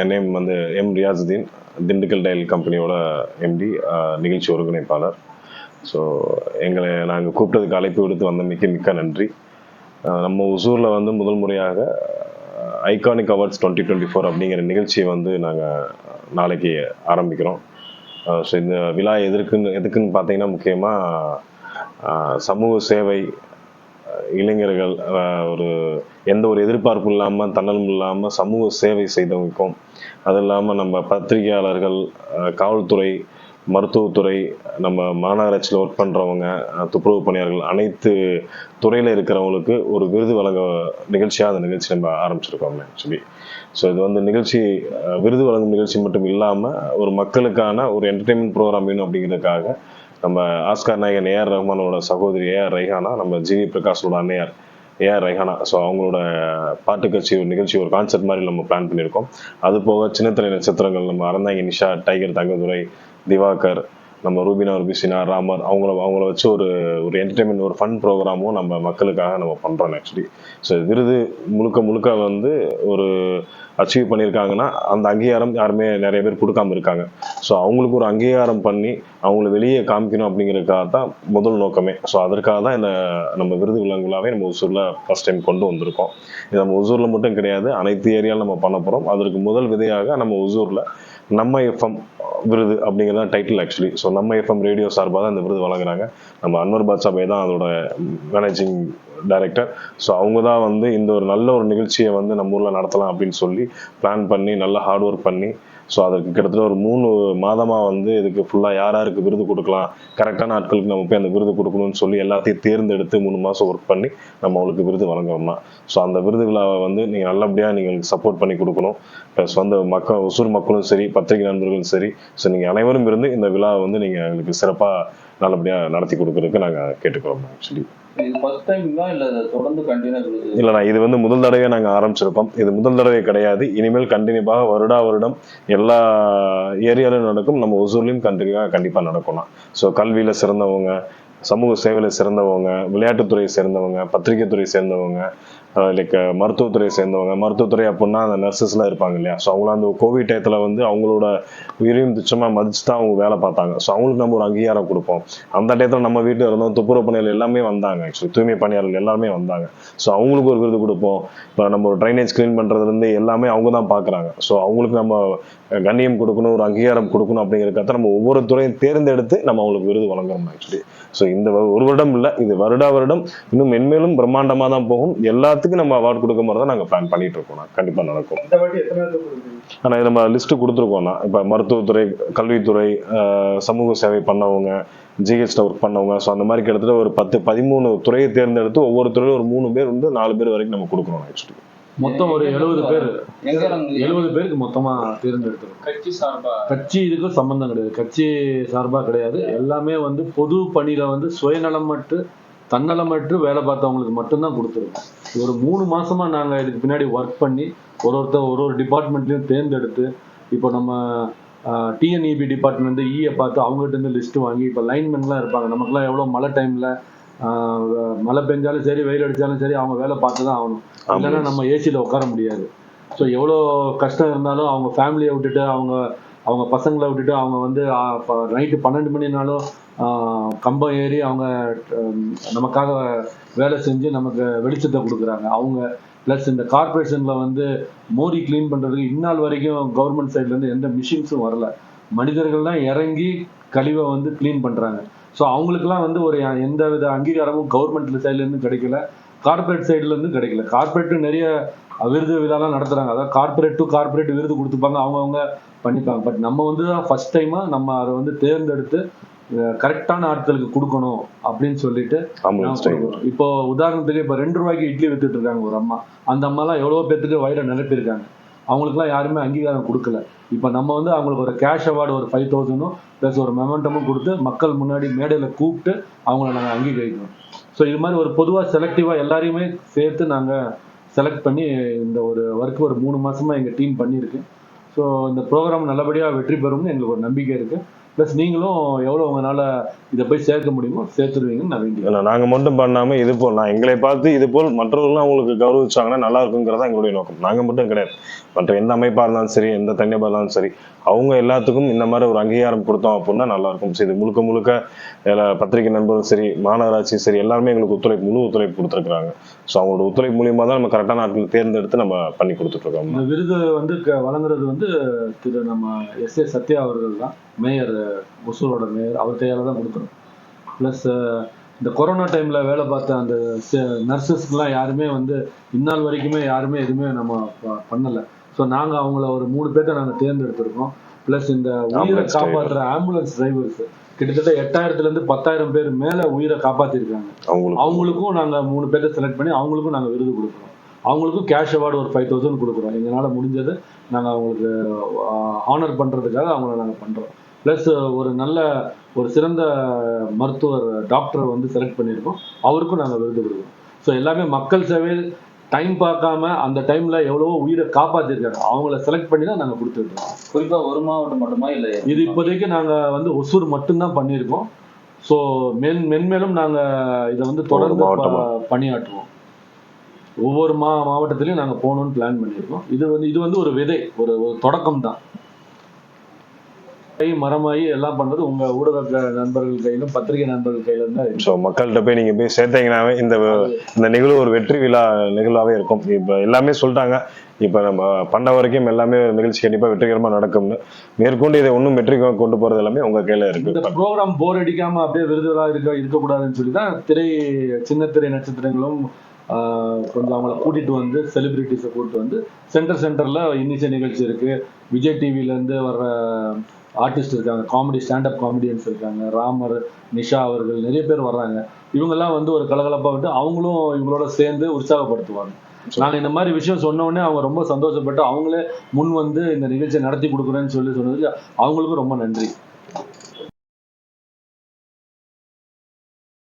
என் name வந்து M Riyasudeen Dindigul tile கம்பெனியோட MD நிகழ்ச்சி ஒருங்கிணைப்பாளர். ஸோ எங்களை நாங்கள் கூப்பிட்டதுக்கு அழைப்பு விடுத்து வந்தமைக்கு மிக்க நன்றி. நம்ம ஒசூரில் வந்து முதல் முறையாக iconic awards twenty twenty four அப்படிங்கிற நிகழ்ச்சியை வந்து நாங்கள் நாளைக்கு ஆரம்பிக்கிறோம். ஸோ இந்த விழா எதற்குன்னு எதுக்குன்னு பார்த்தீங்கன்னா முக்கியமாக சமூக சேவை இளைஞர்கள் ஒரு எந்த ஒரு எதிர்பார்ப்பும் இல்லாமல் தன்னலும் இல்லாமல் சமூக சேவை செய்தவங்களுக்கும் அது இல்லாமல் நம்ம பத்திரிகையாளர்கள் காவல்துறை மருத்துவத்துறை நம்ம மாநகராட்சியில் ஒர்க் பண்ணுறவங்க துப்புரவு பணியாளர்கள் அனைத்து துறையில் இருக்கிறவங்களுக்கு ஒரு விருது வழங்க நிகழ்ச்சியாக அந்த நிகழ்ச்சி நம்ம ஆரம்பிச்சிருக்கோம் ஆக்சுவலி ஸோ இது வந்து நிகழ்ச்சி விருது வழங்கும் நிகழ்ச்சி மட்டும் இல்லாமல் ஒரு மக்களுக்கான ஒரு என்டர்டெயின்மெண்ட் ப்ரோக்ராம் வேணும் அப்படிங்கிறதுக்காக நம்ம ஆஸ்கார் நாயகன் ஏஆர் ரஹ்மானோட சகோதரி ஏஆர் ரைஹானா நம்ம ஜிவி பிரகாஷோட அன்னையார் ஏஆர் ரைஹானா ஸோ அவங்களோட பாட்டு கட்சி ஒரு நிகழ்ச்சி ஒரு கான்செப்ட் மாதிரி நம்ம பிளான் பண்ணியிருக்கோம். அது போக சின்னத்திரை நட்சத்திரங்கள் நம்ம அறந்தாங்க நிஷா டைகர் தங்கதுரை திவாகர் நம்ம ரூபினா ருபிசினா ராமர் அவங்கள அவங்கள வச்சு ஒரு ஒரு என்டர்டைன்மெண்ட் ஒரு ஃபன் ப்ரோக்ராமும் நம்ம மக்களுக்காக நம்ம பண்ணுறோம் ஆக்சுவலி ஸோ விருது முழுக்க முழுக்க வந்து ஒரு அச்சீவ் பண்ணியிருக்காங்கன்னா அந்த அங்கீகாரம் யாருமே நிறைய பேர் கொடுக்காம இருக்காங்க. ஸோ அவங்களுக்கு ஒரு அங்கீகாரம் பண்ணி அவங்கள வெளியே காமிக்கணும் அப்படிங்கிறதுக்காக தான் முதல் நோக்கமே. ஸோ அதற்காக தான் இந்த நம்ம விருது விலங்குகளாகவே நம்ம ஒசூரில் ஃபஸ்ட் டைம் கொண்டு வந்திருக்கோம். இது நம்ம ஒசூரில் மட்டும் கிடையாது அனைத்து ஏரியாவில் நம்ம பண்ண போகிறோம் அதற்கு முதல் விதையாக நம்ம ஒசூரில் நம்ம எஃப்எம் விருது அப்படிங்கிறத டைட்டில் ஆக்சுவலி ஸோ நம்ம எஃப்எம் ரேடியோ சார்பாக தான் இந்த விருது வழங்குறாங்க. நம்ம அன்வர் பாட்ஷா தான் அதோட மேனேஜிங் டைரக்டர் ஸோ அவங்க தான் வந்து இந்த ஒரு நல்ல ஒரு நிகழ்ச்சியை வந்து நம்ம ஊரில் நடத்தலாம் அப்படின்னு சொல்லி பிளான் பண்ணி நல்லா ஹார்ட் ஒர்க் பண்ணி ஸோ அதுக்கு கிட்டத்தட்ட ஒரு மூணு மாதமாக வந்து இதுக்கு ஃபுல்லாக யார் யாருக்கு விருது கொடுக்கலாம் கரெக்டான ஆட்களுக்கு நம்ம போய் அந்த விருது கொடுக்கணும்னு சொல்லி எல்லாத்தையும் தேர்ந்தெடுத்து மூணு மாதம் ஒர்க் பண்ணி நம்ம அவங்களுக்கு விருது வழங்குறோம்னா. ஸோ அந்த விருது விழாவை வந்து நீங்கள் நல்லபடியாக நீங்கள் சப்போர்ட் பண்ணி கொடுக்கணும். ப்ளஸ் வந்து மக்கள் ஒசூர் மக்களும் சரி பத்திரிகை நண்பர்களும் சரி. ஸோ நீங்கள் அனைவரும் இருந்து இந்த விழாவை வந்து நீங்கள் எங்களுக்கு சிறப்பாக நல்லபடியாக நடத்தி கொடுக்கறதுக்கு நாங்கள் கேட்டுக்கிறோம் ஆக்சுவலி இல்ல இது இல்லைண்ணா இது வந்து முதல் தடவை நாங்கள் ஆரம்பிச்சிருப்போம். இது முதல் தடவை கிடையாது. இனிமேல் கண்டினியூவாக வருடா வருடம் எல்லா ஏரியாவிலும் நடக்கும். நம்ம ஒசூர்லேயும் கண்டினியூவாக கண்டிப்பாக நடக்கணும் ஸோ கல்வியில் சிறந்தவங்க சமூக சேவையில் சிறந்தவங்க விளையாட்டுத்துறை சேர்ந்தவங்க பத்திரிகை துறை சேர்ந்தவங்க Uh, லைக் uh, மருத்துவத்துறை சேர்ந்தவங்க மருத்துவத்துறை அப்படின்னா அந்த நர்சஸ்லாம் இருப்பாங்க இல்லையா? ஸோ அவங்கள அந்த கோவிட் டயத்தில் வந்து அவங்களோட உயிரையும் துச்சமாக மதிச்சு தான் அவங்க வேலை பார்த்தாங்க. ஸோ அவங்களுக்கு நம்ம ஒரு அங்கீகாரம் கொடுப்போம். அந்த டயத்தில் நம்ம வீட்டில் இருந்தோம் துப்புரவு பணியாளர் எல்லாமே வந்தாங்க ஆக்சுவலி தூய்மை பணியாளர்கள் எல்லாருமே வந்தாங்க. ஸோ அவங்களுக்கு ஒரு விருது கொடுப்போம். இப்போ நம்ம ஒரு ட்ரைனேஜ் க்ளீன் பண்ணுறதுலேருந்து எல்லாமே அவங்க தான் பார்க்குறாங்க. ஸோ அவங்களுக்கு நம்ம கண்ணியம் கொடுக்கணும் ஒரு அங்கீகாரம் கொடுக்கணும் அப்படிங்கிறக்காக நம்ம ஒவ்வொரு துறையும் தேர்ந்தெடுத்து நம்ம அவங்களுக்கு விருது வழங்குறோம் ஆக்சுவலி ஸோ இந்த ஒரு வருடம் இல்லை இது வருடா வருடம் இன்னும் மென்மேலும் பிரம்மாண்டமாக தான் போகும். எல்லாத்துக்கும் நம்ம அவார்ட் கொடுக்க மாதிரி தான் நாங்கள் பிளான் பண்ணிட்டு இருக்கோம். கண்டிப்பாக நடக்கும். ஆனால் நம்ம லிஸ்ட் கொடுத்துருக்கோம்னா இப்போ மருத்துவத்துறை கல்வித்துறை சமூக சேவை பண்ணவங்க ஜிஹெச்ல ஒர்க் பண்ணவங்க. ஸோ அந்த மாதிரி கிட்டத்தட்ட ஒரு பத்து பதிமூணு துறையை தேர்ந்தெடுத்து ஒவ்வொரு துறையிலும் ஒரு மூணு பேர் வந்து நாலு பேர் வரைக்கும் நம்ம கொடுக்குறோம் ஆக்சுவலி மொத்தம் ஒரு எழுபது பேர். எழுபது பேருக்கு மொத்தமா தேர்ந்தெடுத்திருக்கோம். கட்சி சார்பா? கட்சி இதுக்கும் சம்பந்தம் கிடையாது. கட்சி சார்பா கிடையாது. எல்லாமே வந்து பொது பணியில வந்து சுயநலமற்று தன்னலமற்று வேலை பார்த்தவங்களுக்கு மட்டும்தான் கொடுத்துருக்கோம் ஒரு மூணு மாசமா நாங்க இதுக்கு பின்னாடி ஒர்க் பண்ணி ஒரு ஒருத்தர் ஒரு ஒரு டிபார்ட்மெண்ட்லயும் தேர்ந்தெடுத்து இப்போ நம்ம டிஎன்இபி டிபார்ட்மெண்ட் இஏ பார்த்து அவங்ககிட்ட இருந்து லிஸ்ட் வாங்கி இப்போ லைன்மென்லாம் இருப்பாங்க. நமக்குலாம் எவ்வளோ மழை டைம்ல மழை பெஞ்சாலும் சரி வெயில் அடிச்சாலும் சரி அவங்க வேலை பார்த்து தான் ஆகணும். இல்லைன்னா நம்ம ஏசியில் உட்கார முடியாது. ஸோ எவ்வளோ கஷ்டம் இருந்தாலும் அவங்க ஃபேமிலியை விட்டுட்டு அவங்க அவங்க பசங்களை விட்டுட்டு அவங்க வந்து நைட்டு பன்னெண்டு மணினாலும் கம்பம் ஏறி அவங்க நமக்காக வேலை செஞ்சு நமக்கு வெளிச்சத்தை கொடுக்குறாங்க. அவங்க ப்ளஸ் இந்த கார்பரேஷனில் வந்து மோரி க்ளீன் பண்ணுறதுக்கு இந்நாள் வரைக்கும் கவர்மெண்ட் சைட்லேருந்து எந்த மிஷின்ஸும் வரல. மனிதர்கள் தான் இறங்கி கழிவை வந்து க்ளீன் பண்ணுறாங்க ஸோ அவங்களுக்குலாம் வந்து ஒரு எந்த வித அங்கீகாரமும் கவர்மெண்ட் சைட்லேருந்து கிடைக்கல. கார்பரேட் சைட்லேருந்து கிடைக்கல. கார்பரேட்டும் நிறைய விருது விழாலாம் நடத்துறாங்க. அதாவது கார்பரேட் டு கார்பரேட் விருது கொடுத்துப்பாங்க. அவங்கவுங்க பண்ணிப்பாங்க. பட் நம்ம வந்து ஃபர்ஸ்ட் டைமா நம்ம அதை வந்து தேர்ந்தெடுத்து கரெக்டான ஆட்களுக்கு கொடுக்கணும் அப்படின்னு சொல்லிட்டு இப்போ உதாரணத்துக்கு இப்போ ரெண்டு ரூபாய்க்கு இட்லி வித்துட்டு இருக்காங்க ஒரு அம்மா. அந்த அம்மாலாம் எவ்வளோ பேத்துக்கு வயிறை நிரப்பியிருக்காங்க. அவங்களுக்குலாம் யாருமே அங்கீகாரம் கொடுக்கல. இப்போ நம்ம வந்து அவங்களுக்கு ஒரு கேஷ் அவார்டு ஒரு ஃபைவ் தௌசண்டும் ப்ளஸ் ஒரு மெமெண்டமும் கொடுத்து மக்கள் முன்னாடி மேடையில் கூப்பிட்டு அவங்கள நாங்கள் அங்கீகரிக்கிறோம். ஸோ இது மாதிரி ஒரு பொதுவாக செலக்டிவாக எல்லாரையுமே சேர்த்து நாங்கள் செலக்ட் பண்ணி இந்த ஒரு ஒர்க் ஒரு மூணு மாசமா எங்கள் டீம் பண்ணியிருக்கு ஸோ இந்த ப்ரோக்ராம் நல்லபடியாக வெற்றி பெறும்னு எங்களுக்கு ஒரு நம்பிக்கை இருக்குது ப்ளஸ் நீங்களும் எவ்வளோ உங்களால் இதை போய் சேர்க்க முடியுமோ சேர்த்துருவீங்கன்னு நான் வேண்டிக்கிறேன். ஏன்னா நாங்க மட்டும் பண்ணாம இது போல் நான் எங்களை பார்த்து இது போல் மற்றவர்களும் அவங்களுக்கு கௌரவிச்சாங்கன்னா நல்லா இருக்குங்கிறதா எங்களுடைய நோக்கம். நாங்க மட்டும் கிடையாது. மற்ற எந்த அமைப்பா இருந்தாலும் சரி எந்த தனியாபா இருந்தாலும் சரி அவங்க எல்லாத்துக்கும் இந்த மாதிரி ஒரு அங்கீகாரம் கொடுத்தோம் அப்படின்னா நல்லா இருக்கும். சரி இது முழுக்க முழுக்க பத்திரிகை நண்பர்களும் சரி மாநகராட்சி சரி எல்லாருமே எங்களுக்கு ஒத்துழைப்பு முழு ஒத்துழைப்பு கொடுத்துருக்காங்க ஸோ அவங்களோட ஒத்துழைப்பு மூலியமா தான் நம்ம கரெக்டான ஆட்கள் தேர்ந்தெடுத்து நம்ம பண்ணி கொடுத்துட்டு இருக்கோம். இந்த விருது வந்து வழங்குறது வந்து திரு நம்ம எஸ் ஏ சத்யா அவர்கள் தான். மேயர் ஒசூரோட மேயர் அவர் கையால் தான் கொடுக்குறோம் ப்ளஸ் இந்த கொரோனா டைமில் வேலை பார்த்த அந்த நர்சஸ்க்குலாம் யாருமே வந்து இந்நாள் வரைக்குமே யாருமே எதுவுமே நம்ம பண்ணலை. ஸோ நாங்கள் அவங்கள ஒரு மூணு பேர்த்த நாங்கள் தேர்ந்தெடுத்திருக்கோம். ப்ளஸ் இந்த உயிரை காப்பாற்றுற ஆம்புலன்ஸ் டிரைவர்ஸ் கிட்டத்தட்ட எட்டாயிரத்துலேருந்து பத்தாயிரம் பேர் மேலே உயிரை காப்பாற்றிருக்காங்க அவங்களுக்கு அவங்களுக்கும் நாங்கள் மூணு பேர்த்த செலக்ட் பண்ணி அவங்களுக்கும் நாங்கள் விருது கொடுக்குறோம். அவங்களுக்கும் கேஷ் அவார்டு ஒரு ஃபைவ் தௌசண்ட் கொடுக்குறோம். எங்களால் முடிஞ்சது நாங்கள் அவங்களுக்கு ஹானர் பண்ணுறதுக்காக அவங்கள நாங்கள் பண்ணுறோம் ப்ளஸ் ஒரு நல்ல ஒரு சிறந்த மருத்துவர் டாக்டர் வந்து செலக்ட் பண்ணியிருக்கோம். அவருக்கும் நாங்கள் விருது கொடுக்குறோம். ஸோ எல்லாமே மக்கள் சேவை டைம் பார்க்காம அந்த டைமில் எவ்வளவோ உயிரை காப்பாற்றிருக்காங்க அவங்கள செலக்ட் பண்ணி தான் நாங்கள் கொடுத்துருக்கோம். குறிப்பா ஒரு மாவட்டம் மட்டுமா இல்ல? இது இப்போதைக்கு நாங்கள் வந்து ஒசூர் மட்டும்தான் பண்ணியிருக்கோம். ஸோ மென் மென்மேலும் நாங்கள் இதை வந்து தொடர்ந்து பணியாற்றுவோம். ஒவ்வொரு மா மாவட்டத்திலையும் நாங்கள் போகணும்னு பிளான் பண்ணியிருக்கோம். இது வந்து இது வந்து ஒரு விதை ஒரு ஒரு தொடக்கம் தான் கை மரமாயி எல்லாம் பண்றது உங்க ஊடக நண்பர்கள் கையிலும் பத்திரிகை நண்பர்கள் கையில இருக்கு. ஸோ மக்கள்கிட்ட போய் நீங்க போய் சேர்த்தீங்கன்னாவே இந்த இந்த நிகழ்வு ஒரு வெற்றி விழா நிகழ்வாவே இருக்கும். இப்போ எல்லாமே சொல்லிட்டாங்க இப்போ நம்ம பண்ண வரைக்கும் எல்லாமே நிகழ்ச்சி கண்டிப்பா வெற்றிகரமா நடக்கும்னு. மேற்கொண்டு இதை ஒன்றும் வெற்றி கொண்டு போறது எல்லாமே உங்க கையில இந்த இருக்கு ப்ரோக்ராம் போர் அடிக்காம அப்படியே விருதுகளா இருக்க இருக்கக்கூடாதுன்னு சொல்லி தான் திரை சின்ன திரை நட்சத்திரங்களும் கொஞ்சம் அவங்கள கூட்டிட்டு வந்து செலிபிரிட்டிஸை கூட்டிட்டு வந்து சென்டர் சென்டர்ல இன்னிசை நிகழ்ச்சி இருக்கு. விஜய் டிவில இருந்து வர்ற ஆர்டிஸ்ட் இருக்காங்க காமெடி ஸ்டாண்டப் காமெடியன்ஸ் இருக்காங்க ராமர் நிஷா அவர்கள் நிறைய பேர் வர்றாங்க. இவங்கெல்லாம் வந்து ஒரு கலகலப்பா விட்டு அவங்களும் இவங்களோட சேர்ந்து உற்சாகப்படுத்துவாங்க. நாங்க இந்த மாதிரி விஷயம் சொன்ன உடனே அவங்க ரொம்ப சந்தோஷப்பட்டு அவங்களே முன் வந்து இந்த நிகழ்ச்சியை நடத்தி கொடுக்குறேன்னு சொல்லி சொன்னதுக்கு அவங்களுக்கும் ரொம்ப நன்றி.